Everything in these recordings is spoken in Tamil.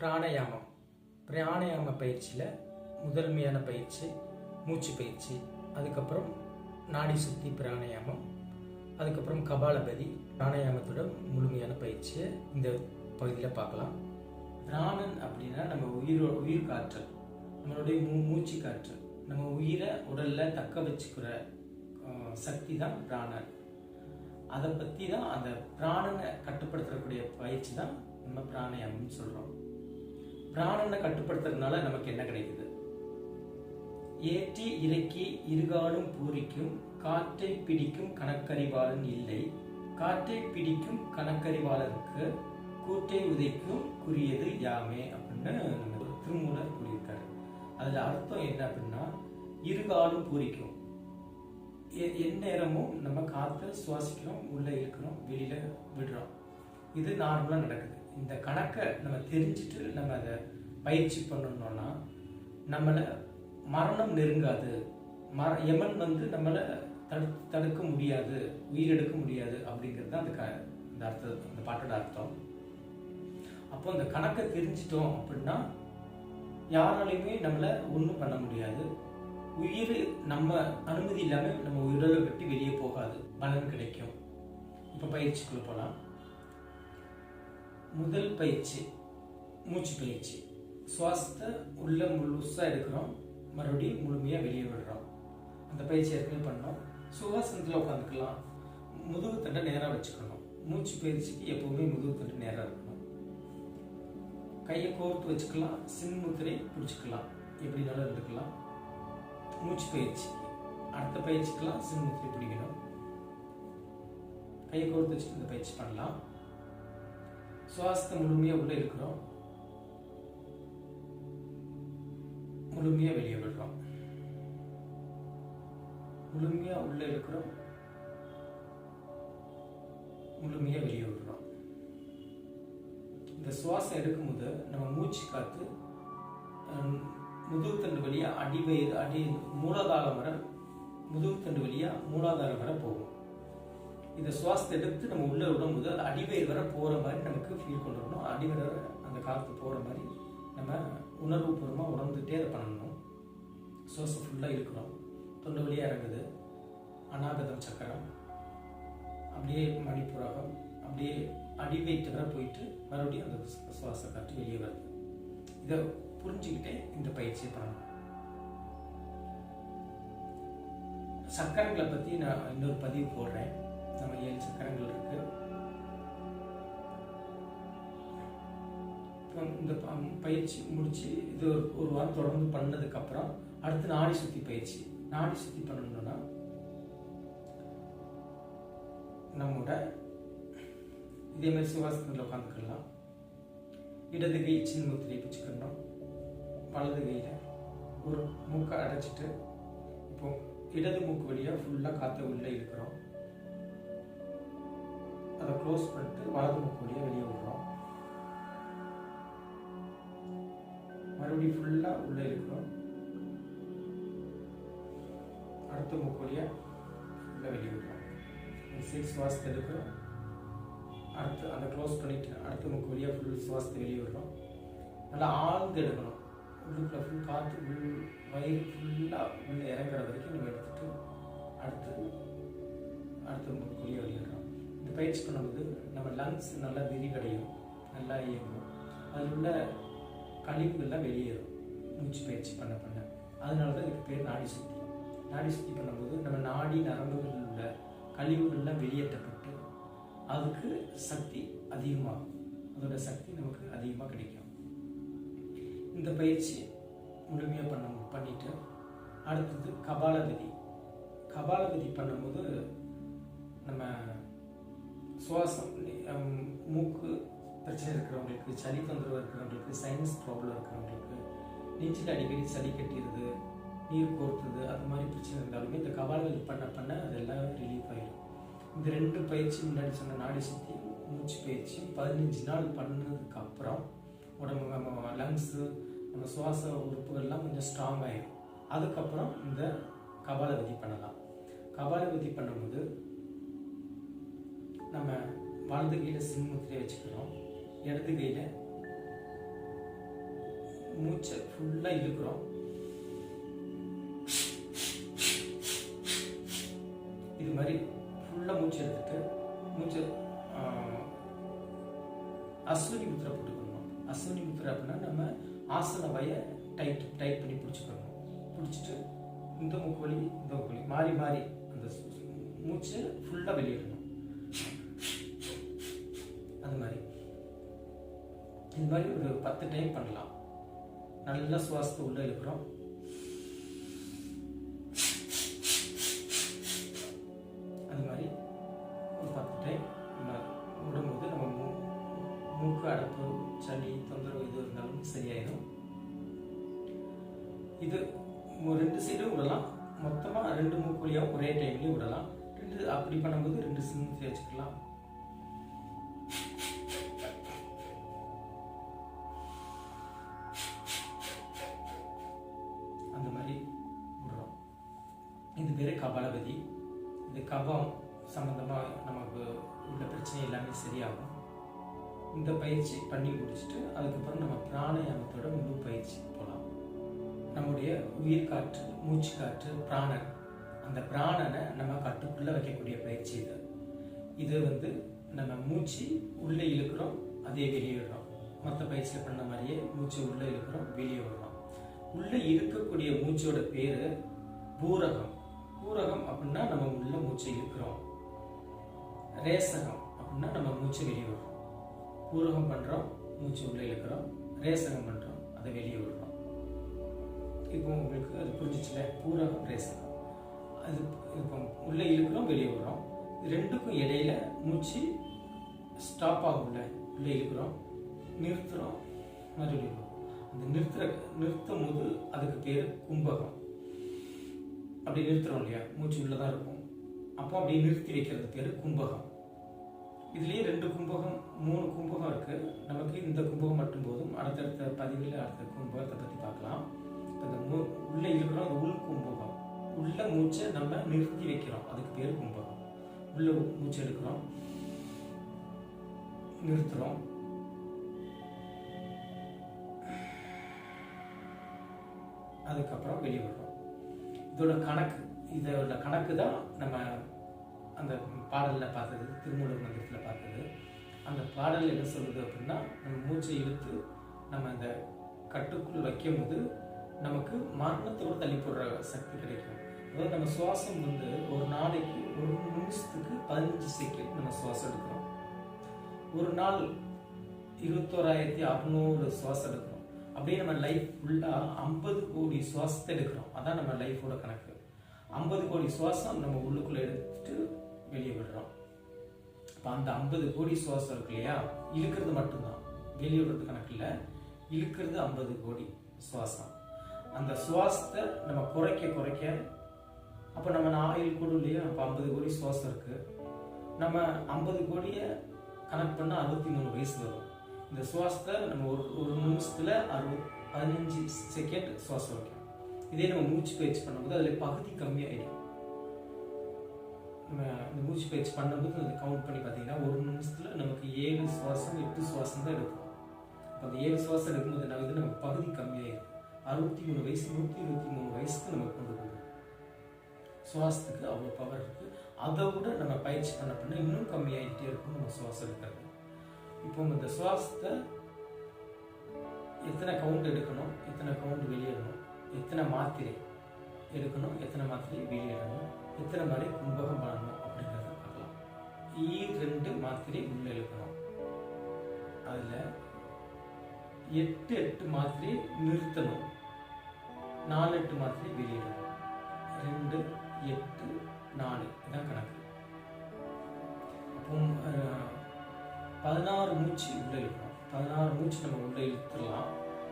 பிராணயாமம். பிராணயாம பயிற்சியில் முதன்மையான பயிற்சி மூச்சு பயிற்சி அதுக்கப்புறம் நாடி சுத்தி பிராணயாமம் அதுக்கப்புறம் கபாலபதி பிராணயாமத்தோட முழுமையான பயிற்சியை இந்த பகுதியில் பார்க்கலாம். பிராணன் அப்படின்னா நம்ம உயிரோ உயிர் காற்றல் நம்மளுடைய மூ மூச்சு காற்றல். நம்ம உயிரை உடலில் தக்க வச்சுக்கிற சக்தி தான் பிராணன். அதை பற்றி தான் அந்த பிராணனை கட்டுப்படுத்தக்கூடிய பயிற்சி தான் நம்ம பிராணாயாமம்னு சொல்கிறோம் பிராணனை கட்டுப்படுத்துறதுனால நமக்கு என்ன கிடைக்குது? ஏற்றி இறக்கி இருகாலும் பூரிக்கும் காற்றை பிடிக்கும் கணக்கறிவாளன் இல்லை. காற்றை பிடிக்கும் கணக்கறிவாளருக்கு கூட்டை உதைக்கும் குறியது யாமே அப்படின்னு நம்ம திருமூலர் கூறியிருக்காரு. அதுல அர்த்தம் என்ன அப்படின்னா இருகாலும் பூரிக்கும். எந்நேரமும் நம்ம காற்றை சுவாசிக்கிறோம் உள்ள இருக்கிறோம் வெளியில விடுறோம். இது நார்மலாக நடக்குது. இந்த கணக்கை நம்ம தெரிஞ்சுட்டு நம்ம அதை பயிற்சி பண்ணணும்னா நம்மளை மரணம் நெருங்காது. மர யமன் வந்து நம்மளை தடு தடுக்க முடியாது உயிரெடுக்க முடியாது அப்படிங்கிறது தான் அந்த க இந்த அர்த்தம் அந்த பாட்டோட அர்த்தம். அப்போ அந்த கணக்கை தெரிஞ்சிட்டோம் அப்படின்னா யாராலையுமே நம்மளை ஒன்றும் பண்ண முடியாது. உயிர் நம்ம அனுமதி இல்லாமல் நம்ம உயிரை விட்டு வெளியே போகாது. பலன் கிடைக்கும். இப்போ பயிற்சிக்குள்ளே போகலாம் முதல் பயிற்சி மூச்சு பயிற்சி. சுவாசத்தை உள்ள முழுசாக எடுக்கிறோம். மறுபடியும் முழுமையாக வெளியே விடுறோம். அந்த பயிற்சி ஏற்கனவே பண்ணோம். சுவாசனத்தில் உட்காந்துக்கலாம். முதுகு தண்டை நேராக வச்சுக்கணும். மூச்சு பயிற்சிக்கு எப்பவுமே முதுகு தண்டை நேராக இருக்கணும். கையை கோர்த்து வச்சுக்கலாம். சின்முத்திரை பிடிச்சிக்கலாம். எப்படினாலும் இருந்துக்கலாம். மூச்சு பயிற்சி. அடுத்த பயிற்சிக்கெல்லாம் சின்முத்திரை பிடிக்கணும். கையை கோர்த்து வச்சுட்டு இந்த பயிற்சி பண்ணலாம். சுவாசத்தை முழுமையாக உள்ளே இருக்கிறோம். முழுமையாக வெளியே விடுறோம் முழுமையாக உள்ளே இருக்கிறோம். முழுமையாக வெளியே விடுறோம் இந்த சுவாசம் எடுக்கும்போது நம்ம மூச்சு காத்து ஹம், முதுகுத்தண்டு வழியா அடிவயிறு அடி மூலாதாரம் வர முதுகுத்தண்டு வழியா மூலாதாரம் வர போகும். இந்த சுவாசத்தை எடுத்து நம்ம உள்ளே விடும்போது அது அடிவயிறு வர போகிற மாதிரி நமக்கு ஃபீல் கொண்டு வரணும். அடிவயிறு வர அந்த காற்று போகிற மாதிரி நம்ம உணர்வுபூர்வமாக உணர்ந்துகிட்டே அதை பண்ணணும். சுவாசம் ஃபுல்லாக இருக்கிறோம். தொண்டை வழியாக இறங்குது. அநாகதம் சக்கரம். அப்படியே மணிப்புரகம். அப்படியே அடிவயிற்று வரை போயிட்டு மறுபடியும் அந்த சுவாச காற்று வெளியே வருது. இதை புரிஞ்சுக்கிட்டே இந்த பயிற்சியை பண்ணணும். சக்கரங்களை பற்றி நான் இன்னொரு பதிவு போடுறேன். நம்ம ஏழு சக்கரங்கள் இருக்கு. இப்போ இந்த ப- பயிற்சி முடிச்சு இது ஒரு ஒரு வாரம் தொடர்ந்து பண்ணதுக்கு அப்புறம் அடுத்து நாடி சுத்தி பயிற்சி. நாடி சுத்தி பண்ணணும்னா நம்மோட இதே மாதிரி சிவாசனத்தில் உட்காந்துக்கலாம். இடது கை சின்ன முத்திரையை பிடிச்சிக்கணும் வலது கையில் ஒரு மூக்கை அடைச்சிட்டு இப்போ இடது மூக்கு வழியாக ஃபுல்லாக காற்றை உள்ளே இருக்கிறோம் அதை க்ளோஸ் பண்ணிட்டு வலது மூக்கு வெளியே விடுறோம். மறுபடியும் ஃபுல்லாக உள்ளே இருக்கிறோம். அடுத்த மூக்கு வழியாக ஃபுல்லாக வெளியே விடுறோம். சிக்ஸ் சுவாசத்தை எடுக்கிறோம். அடுத்து அதை க்ளோஸ் பண்ணிட்டு அடுத்த மூக்கு ஃபுல் சுவாசத்தை வெளியே விடுறோம். நல்லா ஆழ்ந்து எடுக்கணும். உள்ளுக்குள்ள ஃபுல் காற்று உள் வயிறு ஃபுல்லாக உள்ளே இறங்குற வரைக்கும் நம்ம எடுத்துகிட்டு அடுத்து அடுத்த மூக்கு வெளியிடுறோம் பயிற்சி பண்ணும்போது நம்ம லங்ஸ் நல்லா விரிவடையும் நல்லா இயங்கும். அதில் உள்ள கழிவுகள்லாம் வெளியேறும். மூச்சு பயிற்சி பண்ண பண்ண. அதனால தான் இதுக்கு பேர் நாடி சுத்தி. நாடி சுத்தி பண்ணும்போது நம்ம நாடி நரம்புகளில் உள்ள கழிவுகள்லாம் வெளியேற்றப்பட்டு அதுக்கு சக்தி அதிகமாகும். அதோட சக்தி நமக்கு அதிகமாக கிடைக்கும். இந்த பயிற்சி முழுமையாக பண்ண பண்ணிட்டு அடுத்தது கபாலபதி கபாலபதி பண்ணும்போது நம்ம சுவாசம் மூக்கு பிரச்சனை இருக்கிறவங்களுக்கு சளி தொந்தரவு இருக்கிறவங்களுக்கு சைனஸ் ப்ராப்ளம் இருக்கிறவங்களுக்கு நெஞ்சில் அடிக்கடி சளி கட்டிடுது நீர் கோர்த்துது அது மாதிரி பிரச்சனை இருந்தாலுமே இந்த கபாலபதி பண்ண பண்ண அதெல்லாம் ரிலீஃப் ஆயிடும் இந்த ரெண்டு பயிற்சி முன்னாடி சொன்ன நாடி சுற்றி மூச்சு பயிற்சி பதினஞ்சு நாள் பண்ணதுக்கு அப்புறம் உடம்பு நம்ம லங்ஸு நம்ம சுவாச உறுப்புகள்லாம் கொஞ்சம் ஸ்ட்ராங் ஆகிடும் அதுக்கப்புறம் இந்த கபாலபதி பண்ணலாம். கபாலபதி பண்ணும்போது நம்ம வலது கையில் சிம்மத்திலே வச்சுக்கிறோம். இடது கையில் மூச்சை ஃபுல்லாக இழுக்கிறோம். இது மாதிரி ஃபுல்லாக மூச்சு எடுத்துட்டு மூச்சு அஸ்வினி முத்திரை போட்டுக்கணும். அஸ்வினி முத்திரை அப்படின்னா நம்ம ஆசன வய டைட் டைட் பண்ணி பிடிச்சிக்கணும். பிடிச்சிட்டு இந்த மூக்கு வலி இந்த மூக்கு வலி மாறி மாறி அந்த மூச்சை ஃபுல்லாக வெளியிடணும். அது மாதிரி. இந்த மாதிரி ஒரு பத்து டைம் பண்ணலாம். நல்லா சுவாசத்தை உள்ள இழுக்கிறோம். அது மாதிரி ஒரு பத்து டைம் நம்ம விடும்போது நம்ம மூ மூக்கு அடப்பு சளி தொந்தரவு எது இருந்தாலும் சரியாயிடும் இது ஒரு ரெண்டு சைடும் விடலாம். மொத்தமாக ரெண்டு மூக்கு வழியாக ஒரே டைம்லேயும் விடலாம். ரெண்டு அப்படி பண்ணும்போது ரெண்டு சிம் வச்சுக்கலாம். இது பேர் கபாலபதி. இந்த கபம் சம்மந்தமாக நமக்கு உள்ள பிரச்சனை எல்லாமே சரியாகும். இந்த பயிற்சி பண்ணி முடிச்சுட்டு அதுக்கப்புறம் நம்ம பிராணாயாமத்தோட முழு பயிற்சி போகலாம் நம்முடைய உயிர் காற்று மூச்சு காற்று பிராணன். அந்த பிராணனை நம்ம கட்டுக்குள்ளே வைக்கக்கூடிய பயிற்சி இது. இது வந்து நம்ம மூச்சு உள்ளே இழுக்கிறோம் அதே வெளியே விடுறோம். மற்ற பயிற்சியில் பண்ண மாதிரியே மூச்சு உள்ளே இழுக்கிறோம் வெளியே விடுறோம். உள்ளே இருக்கக்கூடிய மூச்சோட பேர் பூரகம். பூரகம் அப்படின்னா நம்ம உள்ள மூச்சு இழுக்கிறோம். ரேசகம் அப்படின்னா நம்ம மூச்சு வெளியே விடுறோம் பூரகம் பண்ணுறோம் மூச்சு உள்ளே இழுக்கிறோம். ரேசகம் பண்ணுறோம் அதை வெளியே விடுறோம். இப்போ உங்களுக்கு அது புரிஞ்சிச்சுல? பூரகம் ரேசகம். அது இப்போ உள்ளே இழுக்கிறோம் வெளியே விடுறோம். ரெண்டுக்கும் இடையில மூச்சு ஸ்டாப் ஆகும்ல? உள்ளே இழுக்கிறோம் நிறுத்துறோம் மறுபடியும் அந்த நிறுத்துற நிறுத்தும் போது அதுக்கு பேர் கும்பகம். அப்படி நிறுத்துறோம் இல்லையா? மூச்சு உள்ளே தான் இருக்கும். அப்போ அப்படியே நிறுத்தி வைக்கிறது பேர் கும்பகம். இதுலேயே ரெண்டு கும்பகம் மூணு கும்பகம் இருக்குது நமக்கு இந்த கும்பகம் மட்டும் போதும். அடுத்தடுத்த பதிவில் அடுத்த கும்பகத்தை பற்றி பார்க்கலாம். இப்போ இந்த மூ உள்ளே இருக்கிறோம். அந்த உள் கும்பகம். உள்ள மூச்சை நம்ம நிறுத்தி வைக்கிறோம். அதுக்கு பேர் கும்பகம். உள்ள மூச்சு எடுக்கிறோம். நிறுத்துகிறோம் அதுக்கப்புறம் வெளியே விடுறோம் இதோட கணக்கு இதோட கணக்கு தான் நம்ம அந்த பாடலில் பார்த்தது திருமூலர் மந்திரத்தில் பார்த்தது. அந்த பாடல் என்ன சொல்லுது அப்படின்னா நம்ம மூச்சை இழுத்து நம்ம இந்த கட்டுக்குள் வைக்கும்போது நமக்கு மரணத்தோடு தள்ளி போடுற சக்தி கிடைக்கும். அதாவது நம்ம சுவாசம் வந்து ஒரு நாளைக்கு ஒரு நிமிஷத்துக்கு பதினஞ்சு செகண்ட் நம்ம சுவாசம் எடுக்கிறோம். ஒரு நாள் இருபத்தோராயிரத்தி அறுநூறு சுவாசம் எடுக்கிறோம். அப்படியே நம்ம லைஃப் ஃபுல்லாக ஐம்பது கோடி சுவாசத்தை எடுக்கிறோம். அதான் நம்ம லைஃபோட கணக்கு. ஐம்பது கோடி சுவாசம் நம்ம உள்ளுக்குள்ளே எடுத்துட்டு வெளியே விடுறோம். இப்போ அந்த ஐம்பது கோடி சுவாசம் இருக்கு இல்லையா? இழுக்கிறது மட்டும்தான். வெளியே விடுறது கணக்கில் இழுக்கிறது ஐம்பது கோடி சுவாசம். அந்த சுவாசத்தை நம்ம குறைக்க குறைக்க அப்போ நம்ம ஆயில் கூடும் இல்லையா? அப்போ ஐம்பது கோடி சுவாசம் இருக்குது நம்ம ஐம்பது கோடியை கணக்கு பண்ணால் அறுபத்தி மூணு வயசு வரும். இந்த சுவாசத்தை நம்ம ஒரு ஒரு நிமிஷத்தில் அறுபது பதினஞ்சு செகண்ட் சுவாசம் வைக்கணும் இதே நம்ம மூச்சு பயிற்சி பண்ணும்போது அதில் பகுதி கம்மியாயிடும். நம்ம இந்த மூச்சு பயிற்சி பண்ணும்போது அதை கவுண்ட் பண்ணி பார்த்தீங்கன்னா ஒரு நிமிஷத்தில் நமக்கு ஏழு சுவாசம் எட்டு சுவாசம் தான் எடுக்கும். அப்போ அந்த ஏழு சுவாசம் எடுக்கும்போது என்ன ஆகுது நமக்கு பகுதி கம்மியாயிடும் அறுபத்தி மூணு வயசு நூற்றி இருபத்தி மூணு வயசுக்கு நம்ம கொண்டு போகணும். சுவாசத்துக்கு அவ்வளோ பவர் இருக்குது அதை விட நம்ம பயிற்சி பண்ண பண்ண இன்னும் கம்மியாகிட்டே இருக்கும் நம்ம சுவாசம் எடுக்கிறது. இப்போ இந்த சுவாசத்தை எத்தனை கவுண்ட் எடுக்கணும் எத்தனை கவுண்ட் வெளியிடணும் எத்தனை மாத்திரை எடுக்கணும் எத்தனை மாத்திரை வெளியிடணும் எத்தனை மாதிரி கும்பகம் பண்ணணும் அப்படிங்கிறத பார்க்கலாம். ஈ ரெண்டு மாத்திரை உள்ள எழுக்கணும் அதில் எட்டு எட்டு மாத்திரை நிறுத்தணும். நாலு எட்டு மாத்திரை வெளியிடணும். ரெண்டு எட்டு நாலு. இதான் கணக்கு. அப்போ பதினாறு மூச்சு உள்ள இழுக்கணும் பதினாறு மூச்சு நம்ம உள்ள இழுத்துடலாம்.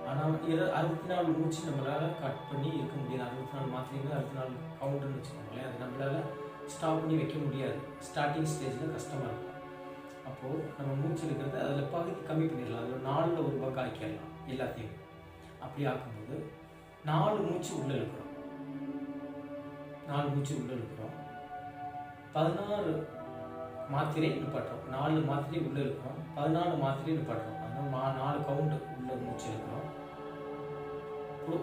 ஆனால் அறுபத்தி நாலு மூச்சு நம்மளால கட் பண்ணி இருக்க முடியாது. அறுபத்தி நாலு மாத்திரைகள் அறுபத்தி நாலு கவுண்டர்னு வச்சுக்கோங்களேன். அது நம்மளால ஸ்டாப் பண்ணி வைக்க முடியாது. ஸ்டார்டிங் ஸ்டேஜில் கஷ்டமாக இருக்கும். அப்போது நம்ம மூச்சு இருக்கிறது அதில் பகுதி கம்மி பண்ணிடலாம். அதில் நாலில் ஒரு பக்கம் ஆக்கிடலாம் எல்லாத்தையும். அப்படி ஆக்கும்போது நாலு மூச்சு உள்ள இழுக்கிறோம். நாலு மூச்சு உள்ள இழுக்கிறோம். பதினாறு மாத்திரை நிப்பாட்டுறோம் நாலு மாத்திரை உள்ளே இருக்கும் பதினாலு மாத்திரை நிப்பாட்டுறோம் அதனால் மா நாலு கவுண்ட் உள்ள மூச்சு இருக்கிறோம்.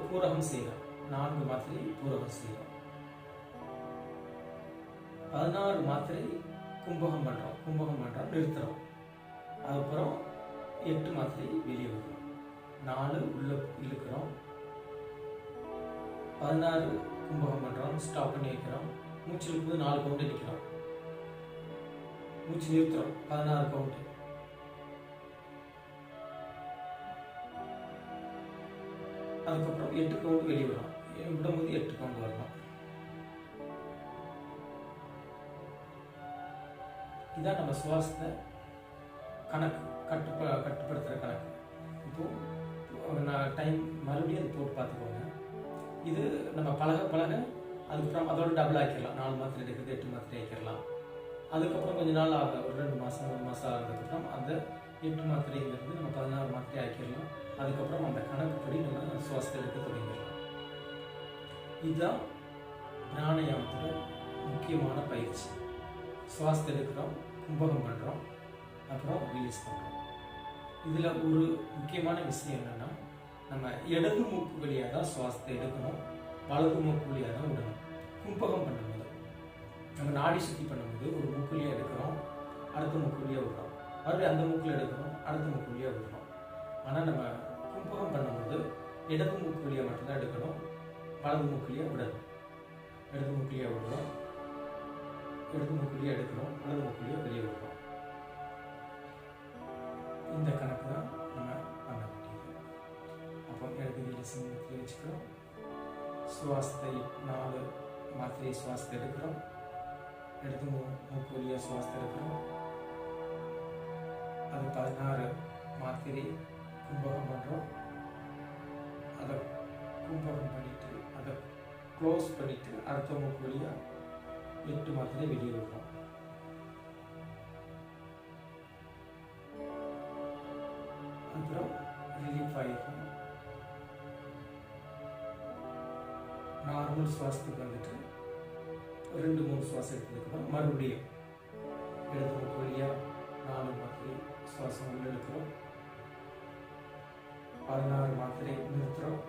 பூரகம் செய்கிறோம். நான்கு மாத்திரை பூரகம் செய்கிறோம். பதினாறு மாத்திரை கும்பகம் பண்ணுறோம் கும்பகம் பண்ணுறோம் நிறுத்துறோம். அதுக்கப்புறம் எட்டு மாத்திரை வெளியே வரும் நாலு உள்ள இழுக்கிறோம். பதினாறு கும்பகம் பண்ணுறோம் ஸ்டாப் பண்ணி வைக்கிறோம். மூச்சு இழுக்கும்போது நாலு கவுண்ட் நிற்கிறோம் மூச்சு நிறுத்துறோம் பதினாறு கவுண்ட் அதுக்கப்புறம் எட்டு கவுண்ட் வெளியே வரும். விடும்போது எட்டு கவுண்ட் வரணும். இதான் நம்ம சுவாசத்தை கணக்கு கட்டுப்ப கட்டுப்படுத்துகிற கணக்கு. இப்போது நான் டைம் மறுபடியும் அது போட்டு பார்த்துக்கோங்க. இது நம்ம பழக பழக அதுக்கப்புறம் அதோட டபுள் ஆக்கிடலாம். நாலு மாத்திரை எடுக்கிறது எட்டு மாத்திரை ஆக்கிடலாம். அதுக்கப்புறம் கொஞ்ச நாள் ஆகும் ஒரு ரெண்டு மாதம் மூணு மாதம் ஆகிறதுக்கப்புறம் அந்த எட்டு மாத்திரைங்கிறது நம்ம பதினாறு மாத்திரை ஆக்கிடலாம். அதுக்கப்புறம் அந்த கணக்குப்படி நம்ம சுவாசத்தை எடுக்க தொடங்கிடலாம். இதுதான் பிராணயாமத்தில் முக்கியமான பயிற்சி. சுவாசத்தை எடுக்கிறோம் கும்பகம் பண்ணுறோம் அப்புறம் ரிலீஸ் பண்ணுறோம் இதில் ஒரு முக்கியமான விஷயம் என்னென்னா நம்ம இடது மூக்கு வழியாக தான் சுவாசத்தை எடுக்கணும் வலது மூக்கு வழியாக தான் விடணும். கும்பகம் பண்ணணும் நம்ம நாடி சுத்தி பண்ணும்போது ஒரு மூக்கு எடுக்கிறோம் அடுத்த மூக்கு விடுறோம். மறுபடியும் அந்த மூக்கில் எடுக்கிறோம் அடுத்த மூக்கு விடுறோம். ஆனால் நம்ம கும்பகம் பண்ணும்போது இடது மூக்குலியாக மட்டும்தான் எடுக்கணும் வலது மூக்கு விடணும். இடது மூக்கு விடுறோம் இடது மூக்கு எடுக்கிறோம் வலது மூக்கு வெளியே விடுறோம். இந்த கணக்கு தான் நம்ம பண்ண முடியும் அப்போ இடது வீடு சிங்கத்தில் வச்சுக்கிறோம். சுவாசத்தை நாலு மாத்திரை சுவாசத்தை எடுக்கிறோம். எடுத்து மூ மூக்கு வழியாக சுவாசத்தை எடுக்கிறோம் அது பதினாறு மாத்திரை கும்பகம் பண்ணுறோம் அதை கும்பகம் பண்ணிட்டு அதை க்ளோஸ் பண்ணிட்டு அடுத்த மூக்கு வழியாக எட்டு மாத்திரை வெளியே விடுறோம் அப்புறம் ரிலீஃப் ஆகிருக்கும் நார்மல் சுவாசத்துக்கு வந்துட்டு ரெண்டு மூணு சுவாசம் எடுத்ததுக்கப்புறம் மறுபடியும் இடது மூக்கு வழியாக நாலு மாத்திரை சுவாசம் உள்ள பதினாறு மாத்திரை நிறுத்துறோம்.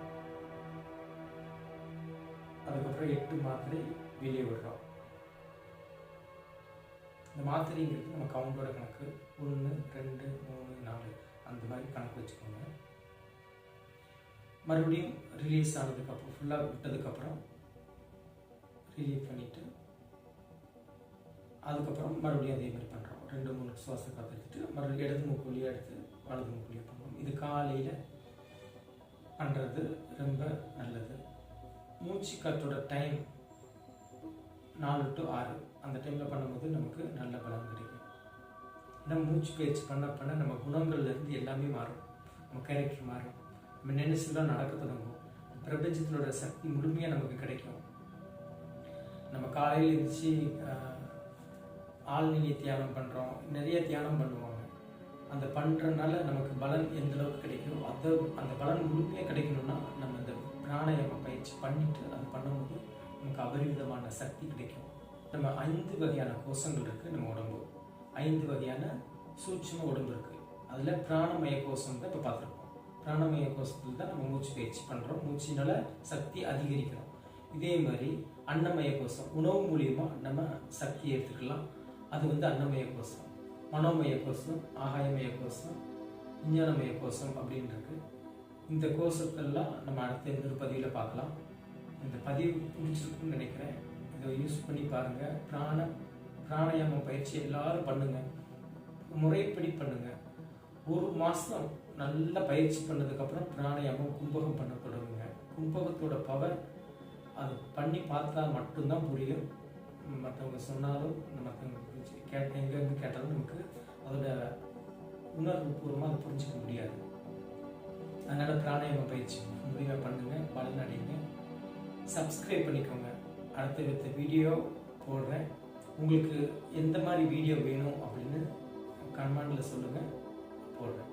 அதுக்கப்புறம் எட்டு மாத்திரை வெளியே விடுறோம். இந்த மாத்திரைங்கிறது நம்ம கவுண்டோட கணக்கு. ஒன்று ரெண்டு மூணு நாலு. அந்த மாதிரி கணக்கு வச்சுக்கோங்க. மறுபடியும் ரிலீஸ் ஆனதுக்கப்புறம் ஃபுல்லாக விட்டதுக்கப்புறம் ரிலீவ் பண்ணிவிட்டு அதுக்கப்புறம் மறுபடியும் அதே மாதிரி பண்ணுறோம் ரெண்டு மூணு சுவாச காத்திருத்துட்டு மறுபடியும் இடது மூக்கு எடுத்து வலது மூக்கு பண்ணுவோம். இது காலையில் பண்ணுறது ரொம்ப நல்லது. மூச்சு காற்றோட டைம் நாலு டு ஆறு. அந்த டைமில் பண்ணும்போது நமக்கு நல்ல பலன் கிடைக்கும். ஏன்னா மூச்சு பயிற்சி பண்ண பண்ண நம்ம குணங்கள்லேருந்து எல்லாமே மாறும். நம்ம கேரக்டர் மாறும். நம்ம நினைச்சுலாம் நடக்க தொடங்கும். பிரபஞ்சத்தினோட சக்தி முழுமையாக நமக்கு கிடைக்கும். நம்ம காலையில் எழுந்திரிச்சு ஆழ்நிலை தியானம் பண்ணுறோம் நிறைய தியானம் பண்ணுவாங்க. அந்த பண்ணுறதுனால நமக்கு பலன் எந்த அளவுக்கு கிடைக்கும்? அதை அந்த பலன் முழுமையாக கிடைக்கணும்னா நம்ம இந்த பிராணாயாம பயிற்சி பண்ணிட்டு அது பண்ணும்போது நமக்கு அபரிவிதமான சக்தி கிடைக்கும். நம்ம ஐந்து வகையான கோஷங்கள் இருக்குது நம்ம உடம்பு. ஐந்து வகையான சூட்சம உடம்பு இருக்குது அதில் பிராணமய கோஷம் தான் இப்போ பார்த்துருக்கோம் பிராணமய கோஷத்தில் தான் நம்ம மூச்சு பயிற்சி பண்ணுறோம் மூச்சினால சக்தி அதிகரிக்கிறோம். இதே மாதிரி அன்னமய கோஷம் உணவு மூலியமாக நம்ம சக்தி எடுத்துக்கலாம். அது வந்து அன்னமய கோஷம் மனோமய கோஷம் ஆகாயமய கோஷம் விஞ்ஞானமய கோஷம் அப்படின்னு இருக்கு இந்த கோஷத்தெல்லாம் நம்ம அடுத்த இன்னொரு பதிவில் பார்க்கலாம். இந்த பதிவு பிடிச்சிருக்குன்னு நினைக்கிறேன். இதை யூஸ் பண்ணி பாருங்க. பிராண பிராணாயாம பயிற்சி எல்லாரும் பண்ணுங்க. முறைப்படி பண்ணுங்க. ஒரு மாதம் நல்லா பயிற்சி பண்ணதுக்கப்புறம் பிராணாயாமம் கும்பகம் பண்ண தொடங்குங்க கும்பகத்தோட பவர் அது பண்ணி பார்த்தா மட்டும்தான் புரியும். மற்றவங்க சொன்னாலும் மற்றவங்க கேட்ட எங்கேருந்து கேட்டாலும் நமக்கு அதோட உணர்வு பூர்வமாக அதை புரிஞ்சிக்க முடியாது. அதனால் பிராணாயாம பயிற்சி முடிவாக பண்ணுங்க பலன் அடைங்க சப்ஸ்கிரைப் பண்ணிக்கோங்க. அடுத்த அடுத்த வீடியோ போடுறேன். உங்களுக்கு எந்த மாதிரி வீடியோ வேணும் அப்படின்னு கமெண்டில் சொல்லுங்கள் போடுறேன்.